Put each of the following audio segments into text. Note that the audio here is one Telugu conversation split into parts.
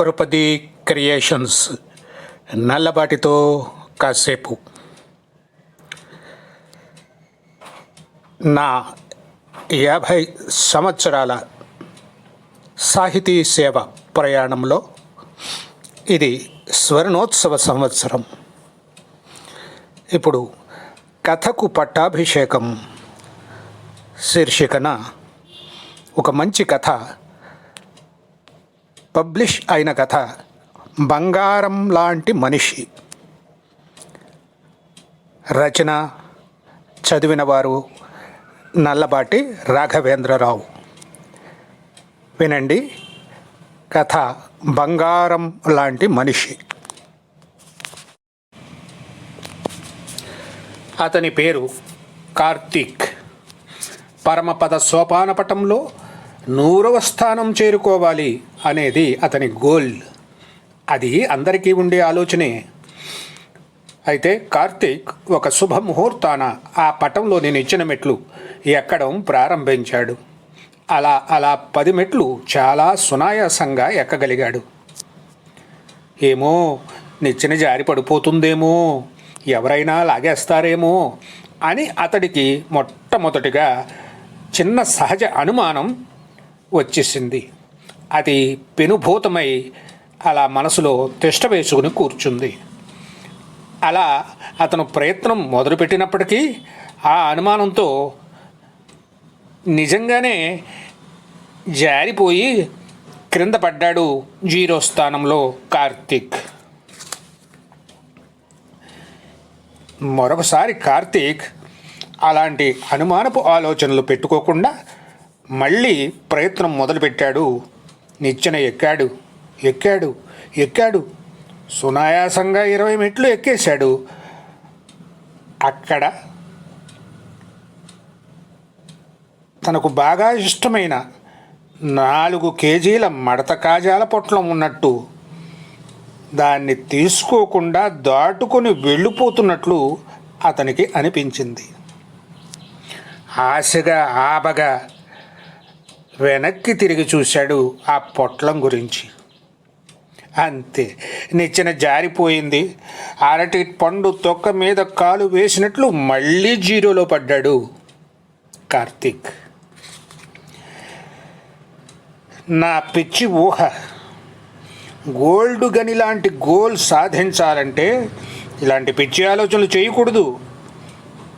కరుపతి క్రియేషన్స్ నల్లబాటితో కాసేపు. నా యాభై సంవత్సరాల సాహితీ సేవ ప్రయాణంలో ఇది స్వర్ణోత్సవ సంవత్సరం. ఇప్పుడు కథకు పట్టాభిషేకం. శీర్షికన ఒక మంచి కథ పబ్లిష్ అయిన కథ. బంగారం లాంటి మనిషి. రచన చదివినవారు నల్లబాటి రాఘవేంద్రరావు. వినండి. కథ బంగారం లాంటి మనిషి. అతని పేరు కార్తీక్. పరమపద సోపానపటంలో నూరవ స్థానం చేరుకోవాలి అనేది అతని గోల్. అది అందరికీ ఉండే ఆలోచనే. అయితే కార్తీక్ ఒక శుభముహూర్తాన ఆ పటంలోని నిచ్చిన మెట్లు ఎక్కడం ప్రారంభించాడు. అలా అలా పది మెట్లు చాలా సునాయాసంగా ఎక్కగలిగాడు. ఏమో నిచ్చెన జారి పడిపోతుందేమో ఎవరైనా లాగేస్తారేమో అని అతడికి మొట్టమొదటిగా చిన్న సహజ అనుమానం వచ్చేసింది. అది పెనుభూతమై అలా మనసులో తిష్ట వేసుకుని కూర్చుంది. అలా అతను ప్రయత్నం మొదలుపెట్టినప్పటికీ ఆ అనుమానంతో నిజంగానే జారిపోయి క్రింద పడ్డాడు జీరో స్థానంలో కార్తీక్. మరొకసారి కార్తీక్ అలాంటి అనుమానపు ఆలోచనలు పెట్టుకోకుండా మళ్ళీ ప్రయత్నం మొదలుపెట్టాడు. నిచ్చెన ఎక్కాడు. ఎక్కాడు. ఎక్కాడు. సునాయాసంగా ఇరవై మెట్లు ఎక్కేశాడు. అక్కడ తనకు బాగా ఇష్టమైన నాలుగు కేజీల మడత కాజాల పొట్లం ఉన్నట్టు దాన్ని తీసుకోకుండా దాటుకొని వెళ్ళిపోతున్నట్లు అతనికి అనిపించింది. ఆశగా ఆబగా వెనక్కి తిరిగి చూశాడు ఆ పొట్లం గురించి. అంతే నిచ్చెన జారిపోయింది. అరటి పండు తొక్క మీద కాలు వేసినట్లు మళ్ళీ జీరోలో పడ్డాడు కార్తీక్. నా పిచ్చి ఊహ గోల్డ్ గని లాంటి గోల్ సాధించాలంటే ఇలాంటి పిచ్చి ఆలోచనలు చేయకూడదు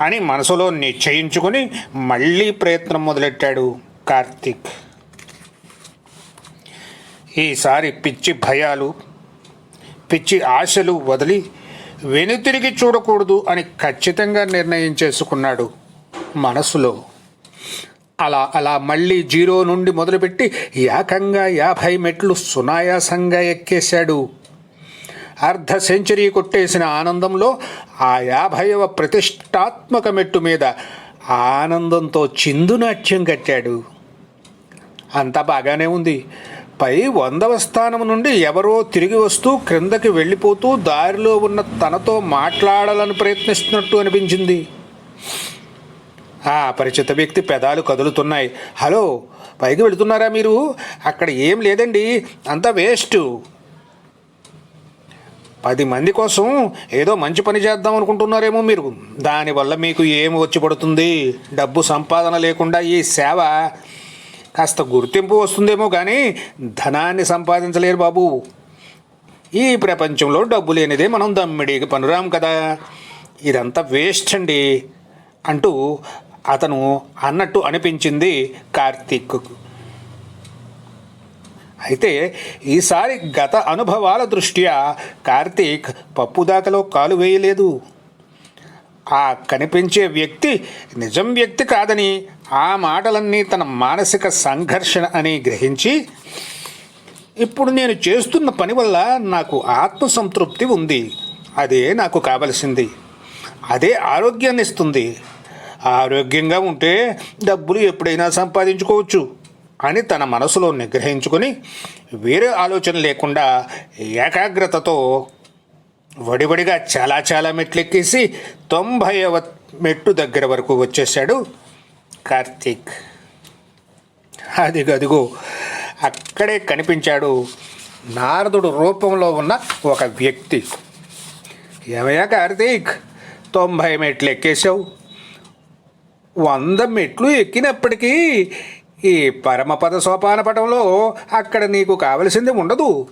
అని మనసులో నిశ్చయించుకొని మళ్ళీ ప్రయత్నం మొదలెట్టాడు. కార్తీక్. ఈసారి పిచ్చి భయాలు పిచ్చి ఆశలు వదిలి వెనుతిరిగి చూడకూడదు అని ఖచ్చితంగా నిర్ణయం చేసుకున్నాడు మనసులో. అలా అలా మళ్ళీ జీరో నుండి మొదలుపెట్టి ఏకంగా యాభై మెట్లు సునాయాసంగా ఎక్కేశాడు. అర్ధ సెంచరీ కొట్టేసిన ఆనందంలో ఆ యాభైవ ప్రతిష్టాత్మక మెట్టు మీద ఆనందంతో చిందునాట్యం కట్టాడు. అంతా బాగానే ఉంది. పై వందవ స్థానం నుండి ఎవరో తిరిగి వస్తూ క్రిందకి వెళ్ళిపోతూ దారిలో ఉన్న తనతో మాట్లాడాలని ప్రయత్నిస్తున్నట్టు అనిపించింది. ఆ పరిచిత వ్యక్తి పెదాలు కదులుతున్నాయి. హలో పైకి వెళుతున్నారా మీరు? అక్కడ ఏం లేదండి అంతా వేస్ట్. పది మంది కోసం ఏదో మంచి పని చేద్దాం అనుకుంటున్నారేమో మీరు. దానివల్ల మీకు ఏం వచ్చి పడుతుంది? డబ్బు సంపాదన లేకుండా ఈ సేవ కాస్త గుర్తింపు వస్తుందేమో కానీ ధనాన్ని సంపాదించలేరు బాబు. ఈ ప్రపంచంలో డబ్బు లేనిదే మనం దమ్మిడికి పనురాం కదా. ఇదంతా వేస్ట్ అండి అంటూ అతను అన్నట్టు అనిపించింది కార్తీక్కు. అయితే ఈసారి గత అనుభవాల దృష్ట్యా కార్తీక్ పప్పుదాకలో కాలు వేయలేదు. ఆ కనిపించే వ్యక్తి నిజం వ్యక్తి కాదని ఆ మాటలన్నీ తన మానసిక సంఘర్షణ అని గ్రహించి ఇప్పుడు నేను చేస్తున్న పని వల్ల నాకు ఆత్మసంతృప్తి ఉంది. అదే నాకు కావలసింది. అదే ఆరోగ్యాన్ని ఇస్తుంది. ఆరోగ్యంగా ఉంటే డబ్బులు ఎప్పుడైనా సంపాదించుకోవచ్చు అని తన మనసులో నిగ్రహించుకొని వేరే ఆలోచన లేకుండా ఏకాగ్రతతో వడివడిగా చాలా చాలా మెట్లెక్కేసి తొంభైవ మెట్టు దగ్గర వరకు వచ్చేసాడు కార్తీక్. అది గదిగో అక్కడే కనిపించాడు నారదుడు రూపంలో ఉన్న ఒక వ్యక్తి. ఏమయ్యా కార్తీక్? తొంభై మెట్లు ఎక్కేసావు వంద మెట్లు ఎక్కినప్పటికీ ఈ పరమపద సోపాన పటంలో అక్కడ నీకు కావలసింది ఉండదు.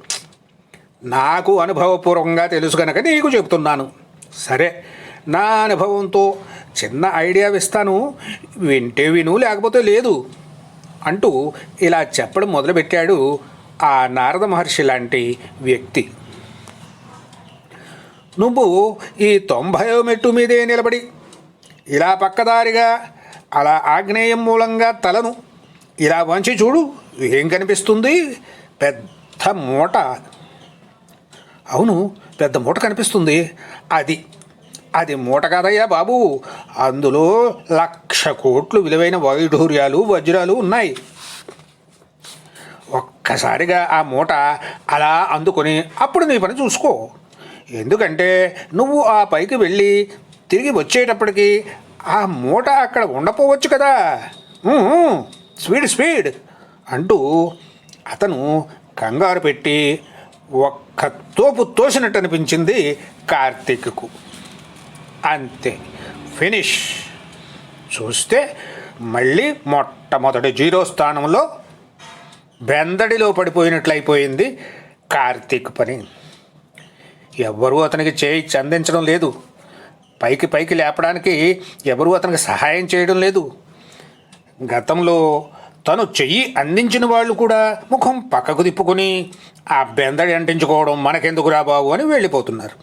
నాకు అనుభవపూర్వకంగా తెలుసు కనుక నీకు చెప్తున్నాను. సరే నా అనుభవంతో చిన్న ఐడియా ఇస్తాను. వింటే విను లేకపోతే లేదు అంటూ ఇలా చెప్పడం మొదలుపెట్టాడు ఆ నారద మహర్షి లాంటి వ్యక్తి. నువ్వు ఈ తొంభయో మెట్టు మీదే నిలబడి ఇలా పక్కదారిగా అలా ఆగ్నేయం మూలంగా తలను ఇలా వంచి చూడు ఏం కనిపిస్తుంది? పెద్ద మూట అవును పెద్ద మూట కనిపిస్తుంది. అది అది మూట కాదయ్యా బాబు. అందులో లక్ష కోట్లు విలువైన వైఢూర్యాలు వజ్రాలు ఉన్నాయి. ఒక్కసారిగా ఆ మూట అలా అందుకొని అప్పుడు నీ పని చూసుకో. ఎందుకంటే నువ్వు ఆ పైకి వెళ్ళి తిరిగి వచ్చేటప్పటికి ఆ మూట అక్కడ ఉండపోవచ్చు కదా. స్వీడ్ స్పీడ్ స్పీడ్ అంటూ అతను కంగారు పెట్టి ఒక్క తోపు తోసినట్టు అనిపించింది కార్తీక్కు. అంతే. ఫినిష్. చూస్తే మళ్ళీ మొట్టమొదటి జీరో స్థానంలో బెందడిలో పడిపోయినట్లయిపోయింది కార్తీక్ పని. ఎవ్వరూ అతనికి చేయి చందించడం లేదు. పైకి పైకి లేపడానికి ఎవరూ అతనికి సహాయం చేయడం లేదు. గతంలో తను చెయ్యి అందించిన వాళ్ళు కూడా ముఖం పక్కకు తిప్పుకుని ఆ బెందడి అంటించుకోవడం మనకెందుకురా బాబు? అని వెళ్ళిపోతున్నారు.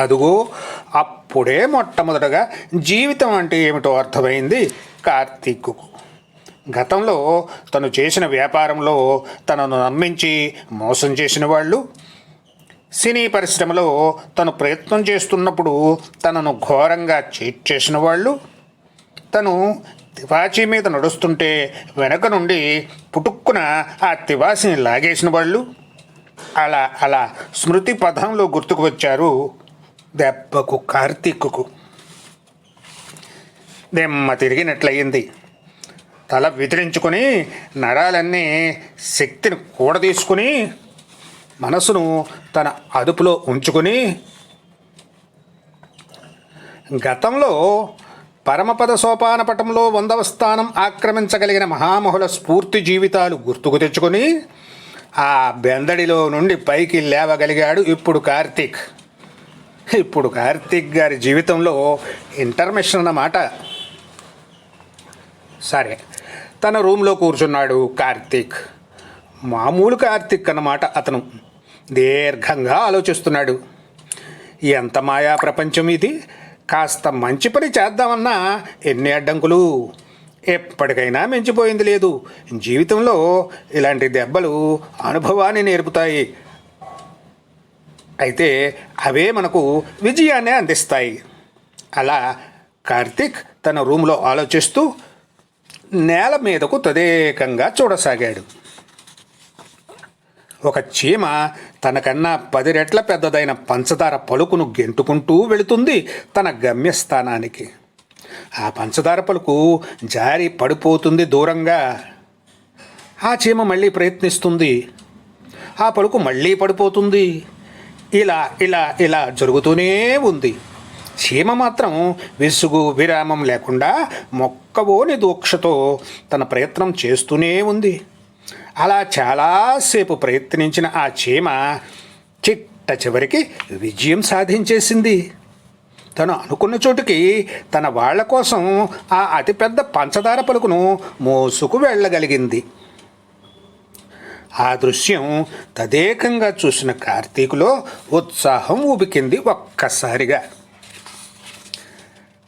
అదుగో అప్పుడే మొట్టమొదటగా జీవితం అంటే ఏమిటో అర్థమైంది కార్తీక్కు. గతంలో తను చేసిన వ్యాపారంలో తనను నమ్మించి మోసం చేసిన వాళ్ళు సినీ పరిశ్రమలో తను ప్రయత్నం చేస్తున్నప్పుడు తనను ఘోరంగా చీట్ చేసిన వాళ్ళు తను తివాచీ మీద నడుస్తుంటే వెనక నుండి పుటుక్కున ఆ తివాసిని లాగేసిన వాళ్ళు. అలా అలా స్మృతి పదంలో గుర్తుకు వచ్చారు దెబ్బకు కార్తీక్కు. దెమ్మ తిరిగినట్లయింది. తల విదిలించుకొని నరాలన్నీ శక్తిని కూడదీసుకుని మనసును తన అదుపులో ఉంచుకొని గతంలో పరమపద సోపాన పటంలో వందవ స్థానం ఆక్రమించగలిగిన మహామహుల స్ఫూర్తి జీవితాలు గుర్తుకు తెచ్చుకొని ఆ బెందడిలో నుండి పైకి లేవగలిగాడు ఇప్పుడు కార్తీక్. ఇప్పుడు కార్తీక్ గారి జీవితంలో ఇంటర్మిషన్ అన్నమాట. సరే తన రూమ్లో కూర్చున్నాడు కార్తీక్. మామూలు కార్తీక్ అన్నమాట అతను. దీర్ఘంగా ఆలోచిస్తున్నాడు. ఎంత మాయా ప్రపంచం ఇది? కాస్త మంచి పని చేద్దామన్నా ఎన్ని అడ్డంకులు? ఎప్పటికైనా మించిపోయింది లేదు. జీవితంలో ఇలాంటి దెబ్బలు అనుభవాన్ని నేర్పుతాయి. అయితే అవే మనకు విజయాన్ని అందిస్తాయి. అలా కార్తిక్ తన రూమ్లో ఆలోచిస్తూ నేల మీదకు తదేకంగా చూడసాగాడు. ఒక చీమ తనకన్నా పది రెట్ల పెద్దదైన పంచదార పలుకును గెంటుకుంటూ వెళుతుంది తన గమ్యస్థానానికి. ఆ పంచదార పలుకు జారి పడిపోతుంది దూరంగా. ఆ చీమ మళ్ళీ ప్రయత్నిస్తుంది. ఆ పలుకు మళ్ళీ పడిపోతుంది. ఇలా ఇలా ఇలా జరుగుతూనే ఉంది. చీమ మాత్రం విసుగు విరామం లేకుండా మొక్కవోని దూక్షతో తన ప్రయత్నం చేస్తూనే ఉంది. అలా చాలాసేపు ప్రయత్నించిన ఆ చీమ చిట్ట చివరికి విజయం సాధించేసింది. తను అనుకున్న చోటుకి తన వాళ్ళ కోసం ఆ అతిపెద్ద పంచదార పలుకును మోసుకు వెళ్ళగలిగింది. ఆ దృశ్యం తదేకంగా చూసిన కార్తీకులో ఉత్సాహం ఉబికింది ఒక్కసారిగా.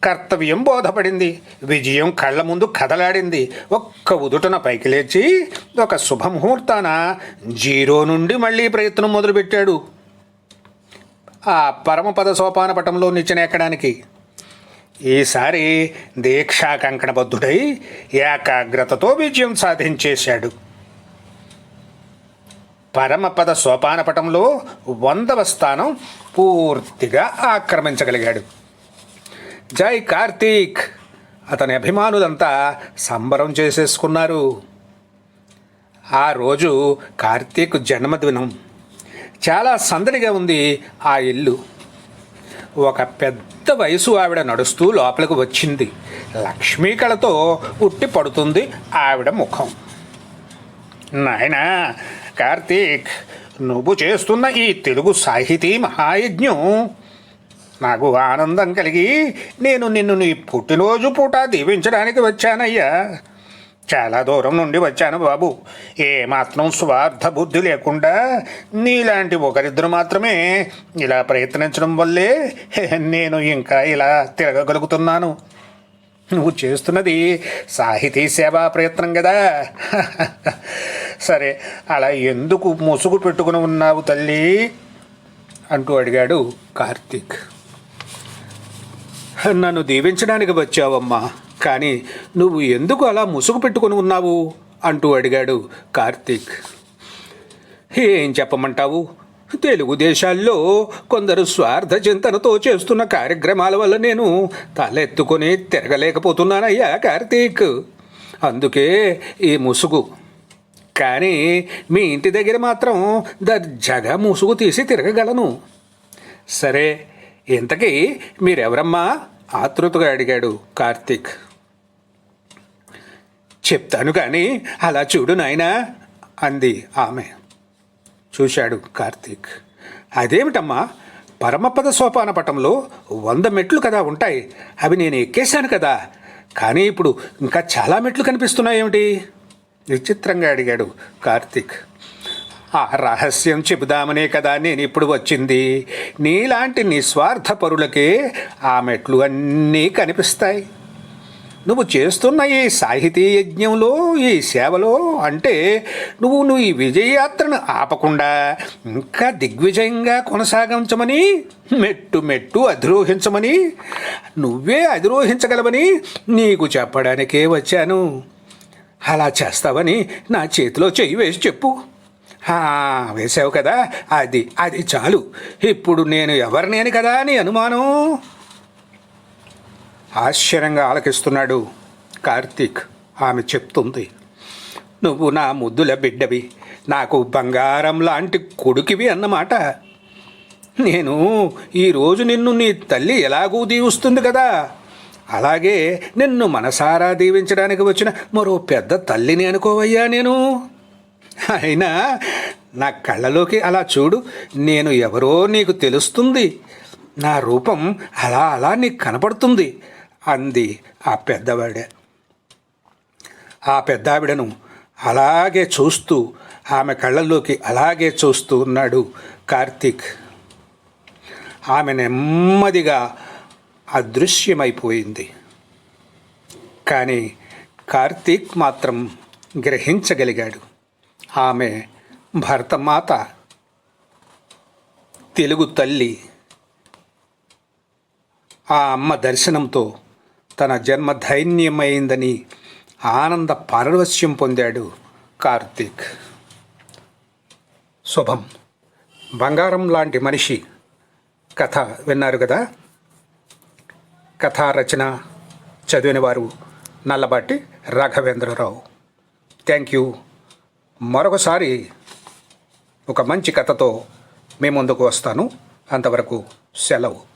కర్తవ్యం బోధపడింది. విజయం కళ్ళ ముందు కదలాడింది. ఒక్క ఉదుటన పైకి లేచి ఒక శుభముహూర్తాన జీరో నుండి మళ్ళీ ప్రయత్నం మొదలుపెట్టాడు. ఆ పరమపద సోపాన పటంలో నిచ్చెన ఎక్కడానికి? ఈసారి దీక్షా కంకణబద్ధుడై ఏకాగ్రతతో విజయం సాధించేశాడు. పరమపద సోపానపటంలో వందవ స్థానం పూర్తిగా ఆక్రమించగలిగాడు. జై కార్తీక్. అతని అభిమానులంతా సంబరం చేసేసుకున్నారు. ఆ రోజు కార్తీక్ జన్మదినం. చాలా సందడిగా ఉంది ఆ ఇల్లు. ఒక పెద్ద వయసు ఆవిడ నడుస్తూ లోపలికి వచ్చింది. లక్ష్మీ కళతో ఉట్టి పడుతుంది ఆవిడ ముఖం. నాయనా కార్తీక్ నువ్వు చేస్తున్న ఈ తెలుగు సాహితీ మహాయజ్ఞం నాకు ఆనందం కలిగి నేను నిన్ను నీ పుట్టినరోజు పూట దీవించడానికి వచ్చానయ్యా. చాలా దూరం నుండి వచ్చాను బాబు. ఏమాత్రం స్వార్థ బుద్ధి లేకుండా నీలాంటి ఒకరిద్దరు మాత్రమే ఇలా ప్రయత్నించడం వల్లే నేను ఇంకా ఇలా తిరగగలుగుతున్నాను. నువ్వు చేస్తున్నది సాహితీ సేవా ప్రయత్నం కదా. సరే అలా ఎందుకు ముసుగు పెట్టుకుని ఉన్నావు తల్లి? అంటూ అడిగాడు కార్తీక్. నన్ను దీవించడానికి వచ్చావమ్మా. కానీ నువ్వు ఎందుకు అలా ముసుగు పెట్టుకుని ఉన్నావు? అంటూ అడిగాడు కార్తీక్. ఏం చెప్పమంటావు? తెలుగు దేశాల్లో కొందరు స్వార్థ చింతనతో చేస్తున్న కార్యక్రమాల వల్ల నేను తలెత్తుకొని తిరగలేకపోతున్నానయ్యా కార్తీక్. అందుకే ఈ ముసుగు. కానీ మీ ఇంటి దగ్గర మాత్రం దర్జాగా ముసుగు తీసి తిరగగలను. సరే ఇంతకీ మీరెవరమ్మా? ఆతృతగా అడిగాడు కార్తీక్. చెప్తాను కానీ అలా చూడు నాయనా అంది ఆమె. చూశాడు కార్తీక్. అదేమిటమ్మా పరమపద సోపాన పటంలో వంద మెట్లు కదా ఉంటాయి అవి నేను ఎక్కేశాను కదా. కానీ ఇప్పుడు ఇంకా చాలా మెట్లు కనిపిస్తున్నాయేమిటి? విచిత్రంగా అడిగాడు కార్తీక్. ఆ రహస్యం చెబుదామనే కదా నేను ఇప్పుడు వచ్చింది. నీలాంటి నిస్వార్థ పరులకే ఆ మెట్లు అన్నీ కనిపిస్తాయి. నువ్వు చేస్తున్న ఈ సాహితీ యజ్ఞంలో ఈ సేవలో అంటే నువ్వు నువ్వు ఈ విజయయాత్రను ఆపకుండా ఇంకా దిగ్విజయంగా కొనసాగించమని మెట్టు మెట్టు అధిరోహించమని నువ్వే అధిరోహించగలవని నీకు చెప్పడానికే వచ్చాను. అలా చేస్తావని నా చేతిలో చెయ్యి వేసి చెప్పు. వేసావు కదా. అది అది చాలు. ఇప్పుడు నేను ఎవరినేని కదా అని అనుమానం? ఆశ్చర్యంగా ఆలకిస్తున్నాడు కార్తీక్. ఆమె చెప్తుంది నువ్వు నా ముద్దుల బిడ్డవి. నాకు బంగారం లాంటి కొడుకివి అన్నమాట. నేను ఈరోజు నిన్ను నీ తల్లి ఎలాగూ దీవిస్తుంది కదా. అలాగే నిన్ను మనసారా దీవించడానికి వచ్చిన మరో పెద్ద తల్లిని అనుకోవయ్యా నేను. అయినా నా కళ్ళలోకి అలా చూడు నేను ఎవరో నీకు తెలుస్తుంది. నా రూపం అలా అలా నీకు కనపడుతుంది అంది ఆ పెద్దవాడ. ఆ పెద్దావిడను అలాగే చూస్తూ ఆమె కళ్ళల్లోకి అలాగే చూస్తూ ఉన్నాడు కార్తీక్. ఆమె నెమ్మదిగా అదృశ్యమైపోయింది. కానీ కార్తీక్ మాత్రం గ్రహించగలిగాడు. ఆమె భరతమాత తెలుగు తల్లి. ఆ అమ్మ దర్శనంతో తన జన్మ ధైన్యమైందని ఆనంద పారవస్యం పొందాడు కార్తీక్. శుభం. బంగారం లాంటి మనిషి. కథ విన్నారు కదా? కథా రచన చదివిన వారు నల్లబాటి రాఘవేంద్రరావు. Thank you. మరొకసారి ఒక మంచి కథతో మీ ముందుకు వస్తాను. అంతవరకు సెలవు.